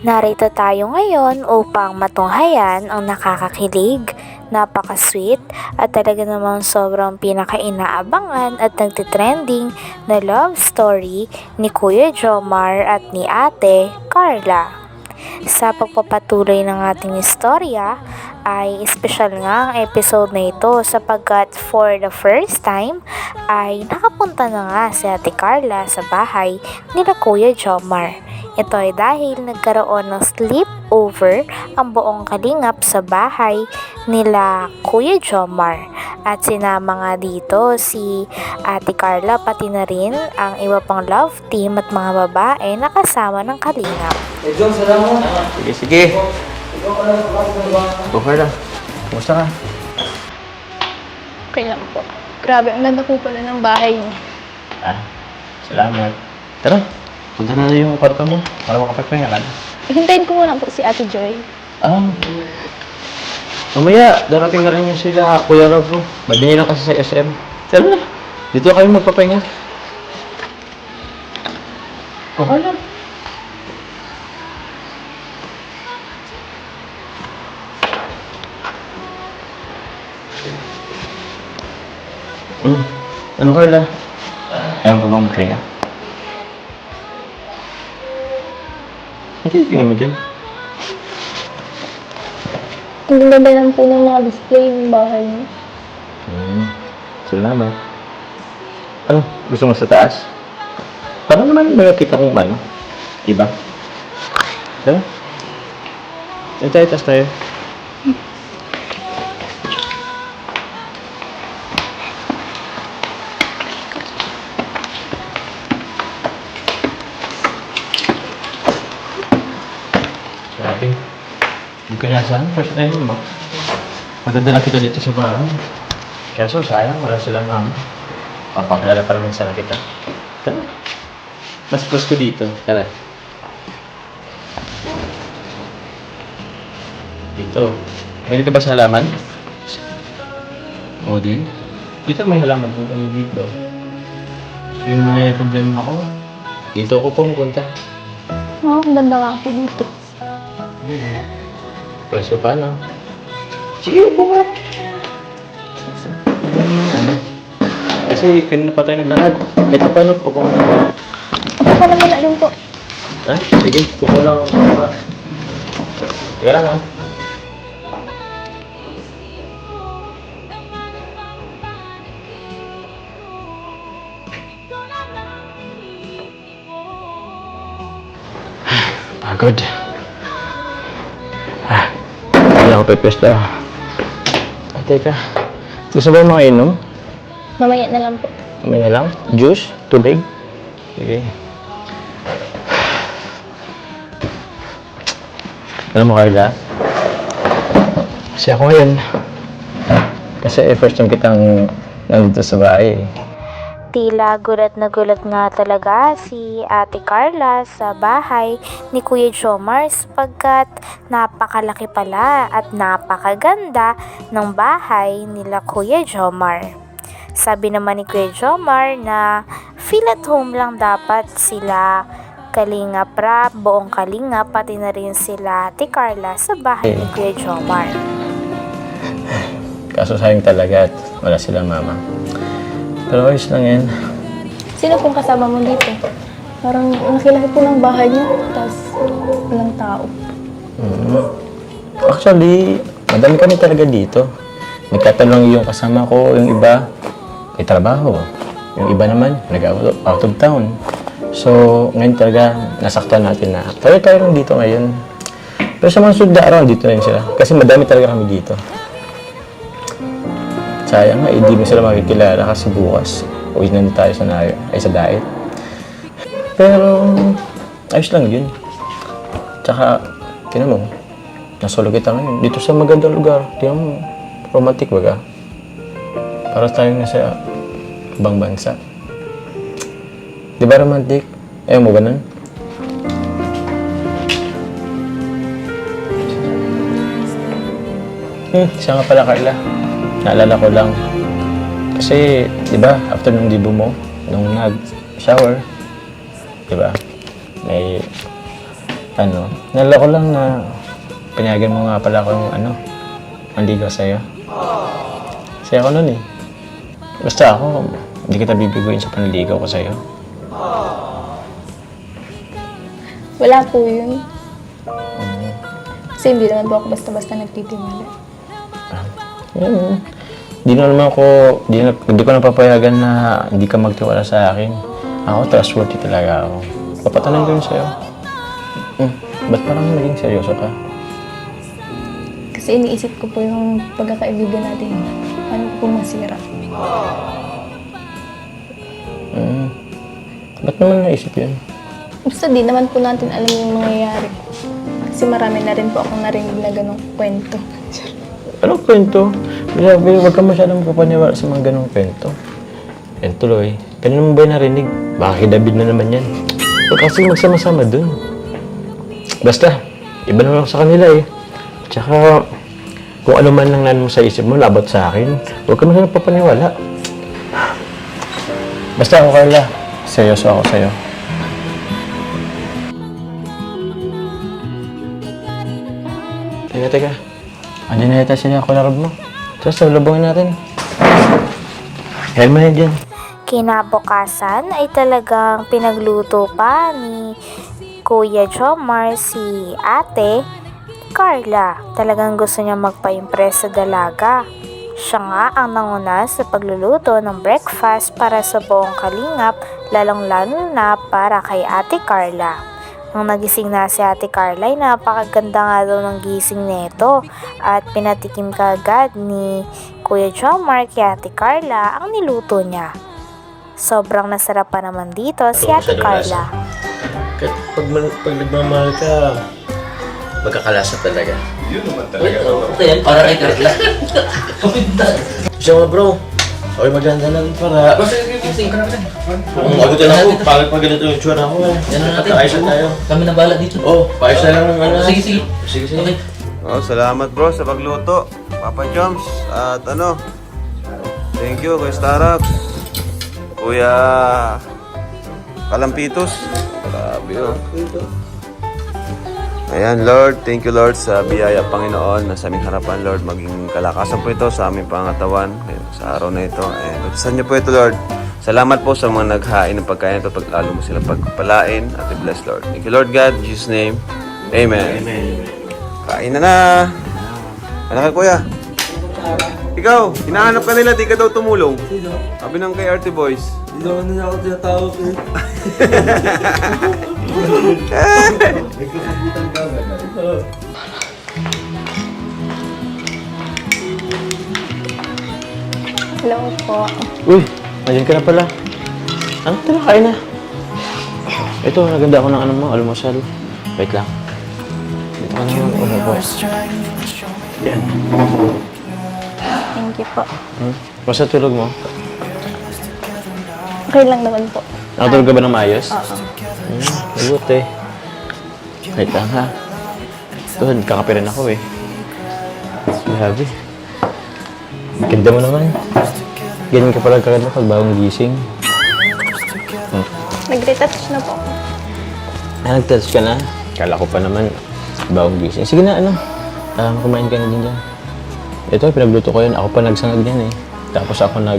Narito tayo ngayon upang matunghayan ang nakakakilig, napaka-sweet at talaga namang sobrang pinaka-inaabangan at nagtitrending na love story ni Kuya Jomar at ni Ate Carla. Sa pagpapatuloy ng ating istorya ay espesyal nga ang episode na ito sapagkat for the first time ay nakapunta na nga si Ate Carla sa bahay nila Kuya Jomar. Ito ay dahil nagkaroon ng sleepover ang buong kalingap sa bahay nila Kuya Jomar. At sinama nga dito si Ate Carla pati na rin ang iba pang love team at mga babae na kasama ng kalingap. Eh, John, salamat. Sige, sige. Okay lang. Kumusta ka? Okay lang po. Grabe, ang ganda po pala ng bahay niyo. Ah, salamat. Tara, punta na yung kwarto mo para makapagpahinga ka na. Hintayin ko muna po si Ate Joy. Ah, mamaya, darating na rin yung sila, Kuya Rav. Magbigay lang kasi sa SM. Tara na, dito kayo magpapahinga. Okay lang. Hmm. Ano lang? Ayaw ko bang magpahinga? Hindi, tingnan mo dyan. Ang ganda lang po ng mga display ng bahay niyo. Hmm. Salamat. Ano? Gusto mo sa taas? Parang naman may nakita kong ano. Diba? Tara. Diyan tayo, taas tayo. Grabe. Ko nasaan. First time mo. Maganda na kita dito sa bahay. Kaso sayang, wala silang mama. Papakilala pa naman sana kita. Tara. Mas close ko dito. Tara. Dito. May dito ba sa halaman? O din. Dito may halaman kami dito. Yung may problema ako. Dito ako pumunta. Oh, ang ganda nga po dito. Pwesto pa, no? Sige, ka. Ano? Kasi kanina pa tayo naglakad. Ito pa, no? Upo ka. Ako naman na rin po. Ha? Sige, upo lang. Teka lang, ha? Pagod. Ah, hindi ako pepesta. Ah, teka. Gusto ba yung mga inom? Mamaya na lang po. May na lang? Juice? Tubig? Sige. Alam mo, Carla? Kasi ako ngayon. Kasi eh, first time kitang nandito sa bahay. Tila gulat na gulat nga talaga si Ate Carla sa bahay ni Kuya Jomar sapagkat napakalaki pala at napakaganda ng bahay nila Kuya Jomar. Sabi naman ni Kuya Jomar na feel at home lang dapat sila Kalinga Prab, buong Kalinga, pati na rin sila Ate Carla sa bahay ni Kuya Jomar. Kaso sayang talaga at wala silang mama. Pero ayos lang yan. Sino pong kasama mo dito? Parang nakilaki po ng bahay niyo, tapos walang tao. Mm. Actually, madami kami talaga dito. Nagtatanong yung kasama ko, yung iba, may trabaho. Yung iba naman, nag-out out of town. So, ngayon talaga, nasaktan natin na tayo tayo lang dito ngayon. Pero sa mga sunod na araw, dito na rin sila. Kasi madami talaga kami dito. Sayang nga, hindi mo sila makikilala kasi bukas. Uwi na tayo sa, na- ay, sa diet. Pero, ayos lang yun. Tsaka, tinan mo, nasolo kita ngayon. Dito sa magandang lugar. Tinan mo, romantic baga. Para tayong nasa ibang bansa. Di ba romantic? Ayaw mo ganun? Hmm, siya nga pala Carla. Naalala ko lang. Kasi, di ba, after nung dibo mo, nung nag-shower, di ba, may ano, nalala ko lang na pinayagan mo nga pala akong ano, manligaw sa'yo. Saya ko nun eh. Basta ako, hindi kita bibiguin sa panligaw ko sa'yo. Wala po yun. Kasi hindi naman po ako basta-basta nagtitimala. Yun. Di na naman ako, di, na, di ko napapayagan na hindi ka magtiwala sa akin. Ako, trustworthy talaga ako. Papatanong ko yun sa'yo. Hmm, ba't parang naging seryoso ka? Kasi iniisip ko po yung pagkakaibigan natin. Ano po masira. Hmm. Ba't naman naisip yun? Basta di naman po natin alam yung mangyayari. Kasi marami na rin po akong narinig na ganong kwento. Anong kwento? Sabi, huwag ka masyadong kapaniwala sa mga ganong kwento. Yan tuloy. Kanina mo ba narinig? Baka kay na naman yan. Huwag kasi magsama-sama dun. Basta, iba naman ako sa kanila eh. Tsaka, kung ano man lang nan mo sa isip mo, labot sa akin, huwag ka masyadong papaniwala. Basta ako, Carla. Seryoso ako sa'yo. Teka, teka. Andiyan na yata sila ako larab mo. Tapos, salubungin natin. Helm na dyan. Kinabukasan ay talagang pinagluto pa ni Kuya Jomar si ate Carla. Talagang gusto niya magpa-impress sa dalaga. Siya nga ang nanguna sa pagluluto ng breakfast para sa buong kalingap, lalong-lalo na para kay ate Carla. Nung nagising na si ate Carla ay napakaganda nga daw ng gising nito at pinatikim kaagad ni Kuya Jomar kay ate Carla ang niluto niya. Sobrang nasarap pa naman dito si Ate Carla. Kahit pag, pag nagmamahal ka, magkakalasa talaga. Ito yan, para kay Carla. Siya nga bro, okay maganda lang para... Kasi Kung abutin ako, pangit pa ganito yung tsura ko eh. Yan na natin. Ayos na tayo. Kami na bala dito. Oh, paayos na lang ng ano. Sige, sige. Sige, sige. Okay. Oh, salamat bro sa pagluto. Papa Joms. At ano, thank you Kuya Starap. Kuya Kalampitos. Grabe oh. Ayan Lord, thank you Lord sa biyaya Panginoon na sa aming harapan Lord. Maging kalakasan po ito sa aming pangatawan ngayon, sa araw na ito. And batasan niyo po ito Lord. Salamat po sa mga naghain ng pagkain ito. Paglalo mo sila pagpalain at i-bless Lord. Thank you Lord God. In Jesus name. Amen. Kain na na. Ano ka, kuya? Ikaw, hinahanap ka nila, di ka daw tumulong. Sabi ng kay RT Boys. Hindi na ako tinatawag eh. Hello po. Uy, ayun ka na pala. Ano, tara, kain na. Ito, naganda ako ng ano mo, almusal. Wait lang. Dito ka naman, ano po. Yan. Thank you po. Hmm? Basta tulog mo. Okay lang naman po. Nakatulog ka ba ng maayos? Oo. Hmm, mabuti. Wait lang ha. Ito, kakape rin ako eh. Grabe. Ganda mo naman. Ganyan ka pala kaganda pag bagong gising. Hmm. Nag-retouch na po. ako. Ah, nag-touch ka na? Kala ko pa naman, bagong gising. Sige na, ano, um, kumain ka na din dyan. Ito, pinagluto ko yun. Ako pa nagsangag yan eh. Tapos ako nag,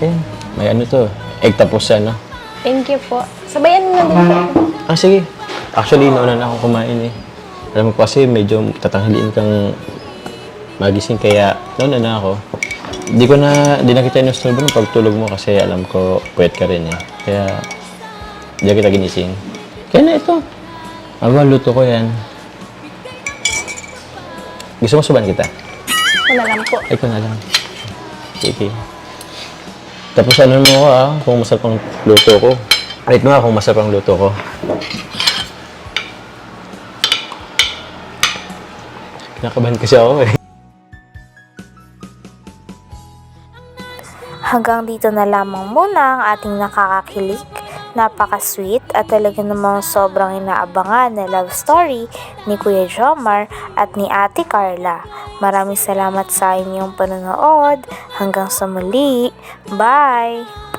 eh, may ano to, egg tapos ano. Thank you po. Sabayan mo na din po. Ah, sige. Actually, nauna na ako kumain eh. Alam mo kasi medyo tatanghaliin kang magising kaya nauna na ako. Di ko na, di na kita inusturbo ng pagtulog mo kasi alam ko puwet ka rin eh. Kaya, di na kita ginising. Kaya na ito. Aba, luto ko yan. Gusto mo suban kita? Ako na lang po. Ay, ko na lang. Sige. Tapos ano mo ko ah, kung masarap ang luto ko. Rate mo nga kung masarap ang luto ko. Kinakabahan kasi ako eh. Hanggang dito na lamang muna ang ating nakakakilig, napaka-sweet at talaga namang sobrang inaabangan na love story ni Kuya Jomar at ni Ate Carla. Maraming salamat sa inyong panonood. Hanggang sa muli. Bye!